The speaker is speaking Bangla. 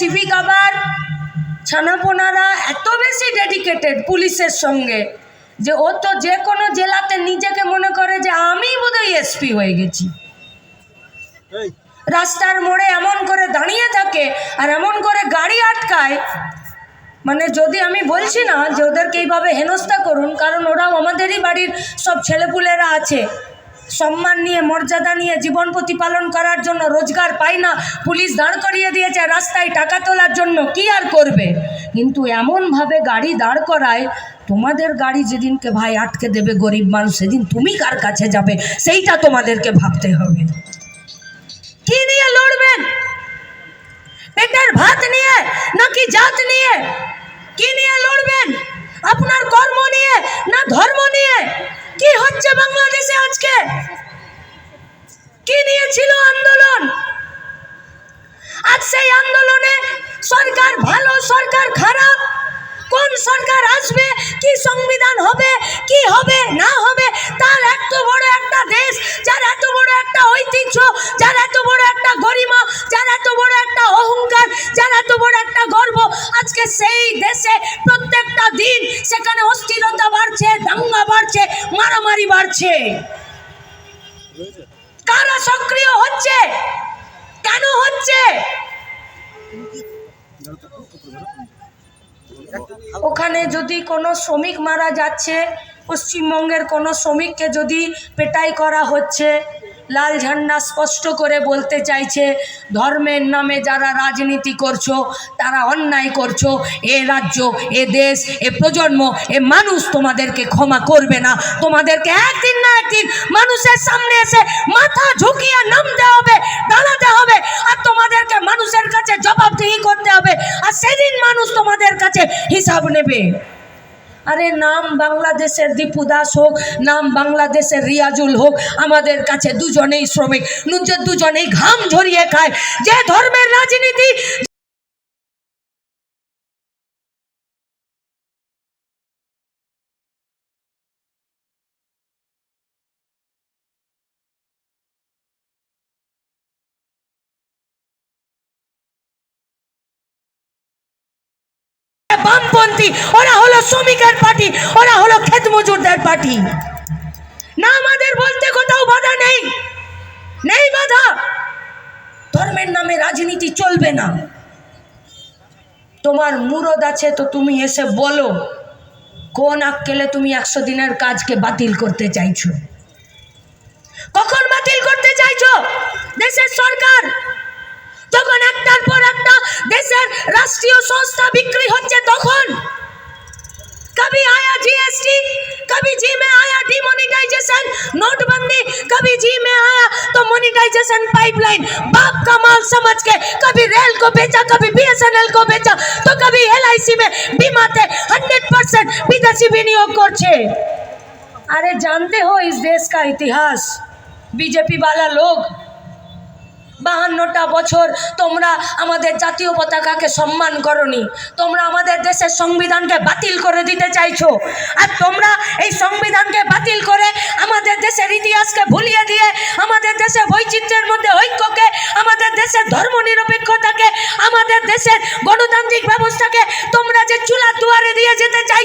সিভিক আবার ছানাপোনারা এত বেশি ডেডিকেটেড পুলিশের সঙ্গে যে ও তো যে কোনো জেলাতে নিজেকে মনে করে যে আমি বোধহয় এসপি হয়ে গেছি। রাস্তার মোড়ে এমন করে দাঁড়িয়ে থাকে আর এমন করে গাড়ি আটকায়। মানে যদি আমি বলছি না যে ওদেরকে এইভাবে হেনস্থা করুন কারণ ওরাও আমাদেরই বাড়ির সব ছেলেপুলেরা আছে। সম্মান নিয়ে, মর্যাদা নিয়ে জীবন প্রতিপালন করার জন্য রোজগার পায় না। পুলিশ দাঁড় করিয়ে দিয়েছে রাস্তায় টাকা তোলার জন্য, কি আর করবে? কিন্তু এমনভাবে গাড়ি দাঁড় করায়, তোমাদের গাড়ি যেদিনকে ভাই আটকে দেবে গরিব মানুষ, সেদিন তুমি কার কাছে যাবে? সেইটা তোমাদেরকে ভাবতে হবে। কি নিয়ে লড়বেন? সেখানে অস্থিরতা বাড়ছে, দাঙ্গা বাড়ছে, মারামারি বাড়ছে। কারা সক্রিয় হচ্ছে? কেন হচ্ছে? ওখানে যদি কোনো শ্রমিক মারা যাচ্ছে, পশ্চিমবঙ্গের কোনো শ্রমিককে যদি পেটাই করা হচ্ছে লাল ঝান্ডা স্পষ্ট করে বলতে চাইছে, ধর্মের নামে যারা রাজনীতি করছ, তারা অন্যায় করছ, এ রাজ্য, এ দেশ, এ প্রজন্ম, এ মানুষ তোমাদেরকে ক্ষমা করবে না। তোমাদেরকে একদিন না একদিন মানুষের সামনে এসে মাথা ঝুঁকিয়ে নামতে হবে, দাঁড়াতে হবে, আর তোমাদেরকে মানুষের কাছে জবাবদিহি করতে হবে, আর সেদিন মানুষ তোমাদের কাছে হিসাব নেবে। আরে নাম বাংলাদেশের দীপু দাস হোক, নাম বাংলাদেশের রিয়াজুল হোক, আমাদের কাছে দুজনেই শ্রমিক। নুজে দুজনেই ঘাম ঝরিয়ে খায়। যে ধর্মের রাজনীতি বামপন্থী, ওরা হলো শ্রমিকের পার্টি, ওরা হলো ক্ষেত মজুরদের পার্টি। না আমাদের বলতে কোথাও বাধা নেই। নেই বাধা। ধর্মের নামে রাজনীতি চলবে না। তোমার মুরদ আছে তো তুমি এসে বলো, কোন আক্কেলে তুমি একশো দিনের কাজকে বাতিল করতে চাইছো? কখন বাতিল করতে চাইছো? দেশের সরকার। যখন একটার পর একটা দেশের রাষ্ট্রীয় সংস্থা বিক্রি कभी जी में आया डिमोनेटाइजेशन नोटबंदी कभी जी में आया तो मोनेटाइजेशन पाइपलाइन बाप का माल समझ के कभी रेल को बेचा कभी बीएसएनएल को बेचा तो कभी एलआईसी में बीमाते हंड्रेड परसेंट विदेशी विनियोग করছে अरे जानते हो इस देश का इतिहास बीजेपी वाला लोग বাহান্নটা বছর তোমরা আমাদের জাতীয় পতাকাকে সম্মান করনি। তোমরা আমাদের দেশের সংবিধানকে বাতিল করে দিতে চাইছো। আর তোমরা এই সংবিধানকে বাতিল করে আমাদের দেশের ইতিহাসকে ভুলিয়ে দিয়ে আমাদের দেশের বৈচিত্র্যের মধ্যে ঐক্যকে, আমাদের দেশের ধর্মনিরপেক্ষতাকে আমাদের দেশের গণতান্ত্রিক ব্যবস্থাকে তোমরা যে চুলা দুয়ারে দিয়ে যেতে চাইছো